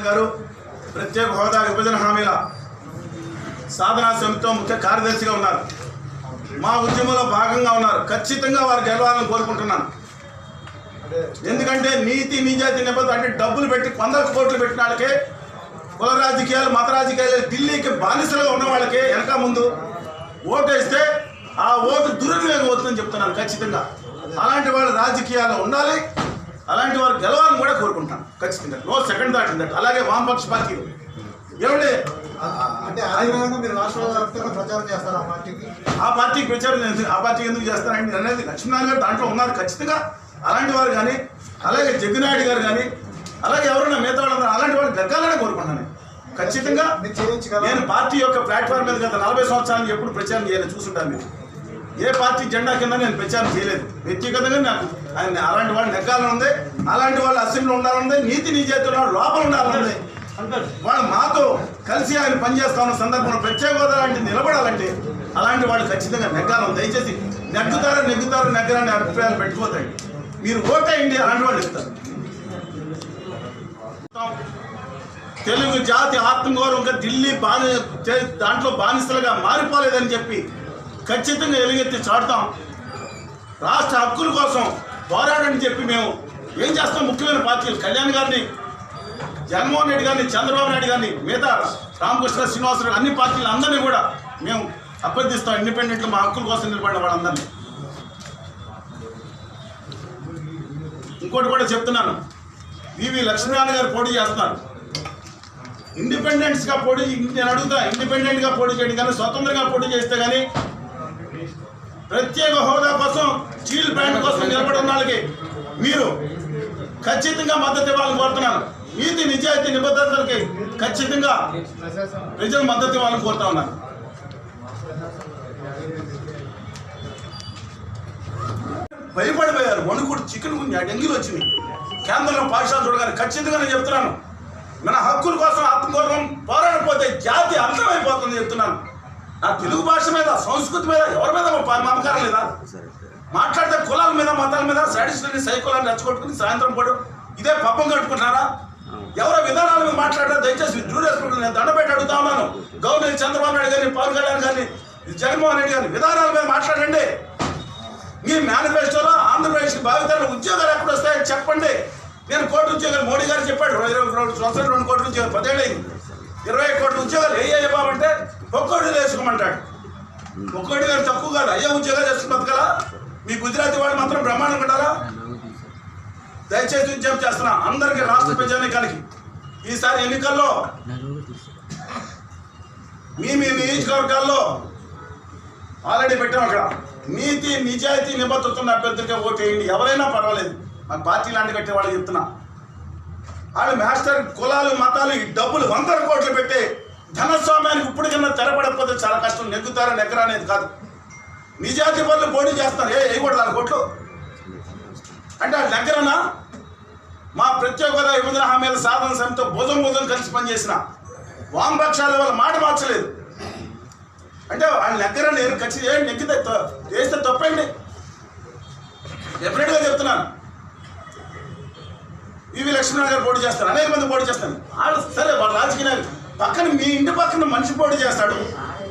గారు ప్రత్యేక హోదా విభజన హామీల సాధనా సమితితో ముఖ్య కార్యదర్శిగా ఉన్నారు. మా ఉద్యమంలో భాగంగా ఉన్నారు. ఖచ్చితంగా వారు గెలవాలని కోరుకుంటున్నాను. ఎందుకంటే నీతి నిజాయితీ నిబంధన అంటే డబ్బులు పెట్టి వందల కోట్లు పెట్టిన వాళ్ళకే కుల రాజకీయాలు మత రాజకీయాలు ఢిల్లీకి బానిసలుగా ఉన్న వాళ్ళకి వెనక ముందు ఓటు వేస్తే ఆ ఓటు దుర్వినియోగం అవుతుందని చెప్తున్నాను ఖచ్చితంగా. అలాంటి వాళ్ళు రాజకీయాల్లో ఉండాలి. అలాంటి వారు గెలవాలని కూడా కోరుకుంటాను. ఖచ్చితంగా. నో సెకండ్ దాట్ దట్ అలాగే వామపక్ష పార్టీలు ఏమండి? అంటే మీరు రాష్ట్ర ప్రచారం చేస్తారు ఆ పార్టీకి? ఆ పార్టీకి ప్రచారం ఆ పార్టీకి ఎందుకు చేస్తారండి అనేది లక్ష్మీనారాయణ గారు దాంట్లో ఉన్నారు ఖచ్చితంగా. అలాంటి వారు కానీ అలాగే జగ్గినాయుడు గారు కానీ అలాగే ఎవరైనా మిగతా వాళ్ళందరూ అలాంటి వాళ్ళు గెలగాలని కోరుకుంటున్నాను ఖచ్చితంగా? నేను పార్టీ యొక్క ప్లాట్ఫామ్ మీద గత నలభై సంవత్సరాలు ఎప్పుడు ప్రచారం చేయలేదు చూసుంటాను మీరు. ఏ పార్టీ జెండా కింద నేను ప్రచారం చేయలేదు. వ్యక్తిగతంగా నాకు ఆయన అలాంటి వాళ్ళు నెగ్గాలని ఉంది అలాంటి వాళ్ళు అసెంబ్లీలో ఉండాలని నీతి నిజాయితీలో వాళ్ళు లోపల ఉండాలని వాళ్ళు మాతో కలిసి ఆయన పనిచేస్తా ఉన్న సందర్భంలో ప్రత్యేక హోదా లాంటి నిలబడాలంటే అలాంటి వాళ్ళు ఖచ్చితంగా నెగ్గాలని దయచేసి నెగ్గుతారో నెగ్గుతారో నెగ్గరని అభిప్రాయాలు పెట్టుకోదండి మీరు ఓటేయండి అలాంటి వాళ్ళు ఇస్తారు తెలుగు జాతి ఆత్మగౌరవంగా ఢిల్లీ బాని దాంట్లో బానిసలుగా మారిపోలేదని చెప్పి ఖచ్చితంగా ఎలుగెత్తి చాటుతాం. రాష్ట్ర హక్కుల కోసం పోరాడని చెప్పి మేము ఏం చేస్తాం? ముఖ్యమైన పార్టీలు కళ్యాణ్ గారిని జగన్మోహన్ రెడ్డి గారిని చంద్రబాబు నాయుడు గారిని మిగతా రామకృష్ణ శ్రీనివాసరావు అన్ని పార్టీలు అందరినీ కూడా మేము అభ్యర్థిస్తాం ఇండిపెండెంట్గా మా హక్కుల కోసం నిలబడిన వాళ్ళందరినీ. ఇంకోటి కూడా చెప్తున్నాను. వివి లక్ష్మీనారాయణ గారు పోటీ చేస్తున్నారు. ఇండిపెండెంట్స్గా పోటీ నేను అడుగుతా ఇండిపెండెంట్గా పోటీ చేయడం కానీ స్వతంత్రంగా పోటీ చేస్తే కానీ ప్రత్యేక హోదా కోసం స్టీల్ ప్లాంట్ కోసం నిలబడిన వాళ్ళకి మీరు ఖచ్చితంగా మద్దతు ఇవ్వాలని కోరుతున్నాను. నీతి నిజాయితీ నిబద్ధతలకి ఖచ్చితంగా ప్రజలు మద్దతు ఇవ్వాలని కోరుతా ఉన్నాను. భయపడిపోయారు. వణుకుడు చికెన్ గుంజా డెంగ్యూలు వచ్చింది. కేంద్రంలో పాఠశాల చూడగానే ఖచ్చితంగా నేను చెప్తున్నాను. మన హక్కుల కోసం ఆత్మగౌరవం పోరాడకపోతే జాతి అంతమైపోతుంది చెప్తున్నాను. నా తెలుగు భాష మీద సంస్కృతి మీద ఎవరి మీద మమకారం లేదా? మాట్లాడితే కులాల మీద మతాల మీద సాడిస్టులని సైకోలని రెచ్చగొట్టుకుని సాయంత్రం పూట ఇదే పబ్బం కట్టుకుంటున్నారా? ఎవరో విధానాల మీద మాట్లాడారు దయచేసి డ్యూరేషన్ నేను దండపెట్టి అడుగుతా ఉన్నాను. గవర్నర్ చంద్రబాబు నాయుడు గారిని పవన్ కళ్యాణ్ గారిని జగన్మోహన్ రెడ్డి గారిని విధానాల మీద మాట్లాడండి. మీ మేనిఫెస్టోలో ఆంధ్రప్రదేశ్ భావితరాల ఉద్యోగాలు ఎక్కడ వస్తాయని చెప్పండి. నేను కోటి ఉద్యోగాలు మోడీ గారు చెప్పాడు. ఇరవై రెండు సంవత్సరాలు రెండు కోట్ల ఉద్యోగాలు పదేళ్ళు అయింది. ఇరవై కోట్ల ఉద్యోగాలు ఏ ఏ బాబు అంటే ఒక్కోటి వేసుకోమంటాడు. ఒక్కోటి గారు తక్కువ కాదు. అయ్యే ఉద్యోగాలు చేసుకుని బతకాలా? మీ గుజరాతీ వాళ్ళు మాత్రం బ్రహ్మాండం ఉంటారా దయచేసి విజ్ఞప్తి చేస్తున్నా. అందరికీ రాష్ట్ర ప్రజానికానికి. ఈసారి ఎన్నికల్లో మీ మీ నియోజకవర్గాల్లో ఆల్రెడీ పెట్టాం అక్కడ. నీతి నిజాయితీ నిబద్ధతున్న అభ్యర్థులకే ఓటేయండి. ఎవరైనా పర్వాలేదు. మాకు పార్టీ లాంటి కట్టే వాళ్ళకి చెప్తున్నా. వాళ్ళు మాస్టర్ కులాలు మతాలు ఈ డబ్బులు వందల కోట్లు పెట్టి ధనస్వామ్యానికి ఇప్పుడు కన్నా చాలా కష్టం. నెగ్గుతారా నెగ్గరా అనేది కాదు. నిజాతి పనులు పోటీ చేస్తారు ఏ వేయకూడదు వాళ్ళ కోట్లు. అంటే ఆ దగ్గరనా మా ప్రత్యేక హోదా విభజన హామీల సాధన సమితితో భుజం భుజం కలిసి పనిచేసిన వామపక్షాల వల్ల మాట మార్చలేదు. అంటే వాళ్ళ దగ్గర నేను ఖచ్చితంగా. ఏం నెగ్గితే చేస్తే తప్పండి డెఫినెట్గా చెప్తున్నాను. ఈవి లక్ష్మీనారాయణ గారు పోటీ చేస్తారు. అనేక మంది పోటీ చేస్తాను వాళ్ళు సరే వాళ్ళ రాజకీయ నాయకులు పక్కన మీ ఇంటి పక్కన మనిషి పోటీ చేస్తాడు.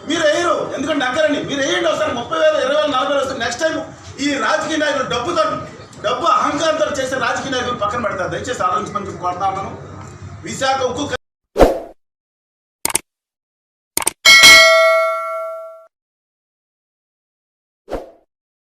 మీరు వేయరు. ఎందుకంటే దగ్గరని మీరు వేయండి ఒకసారి. ముప్పై వేలు ఇరవై వేలు నలభై వేలు నెక్స్ట్ టైం ఈ రాజకీయ నాయకులు డబ్బుతో డబ్బు అహంకారంతో చేసే రాజకీయ నాయకులు పక్కన పెడతారు. దయచేసి ఆలోచించమని కోరుతా ఉన్నాను. విశాఖ ఉక్కు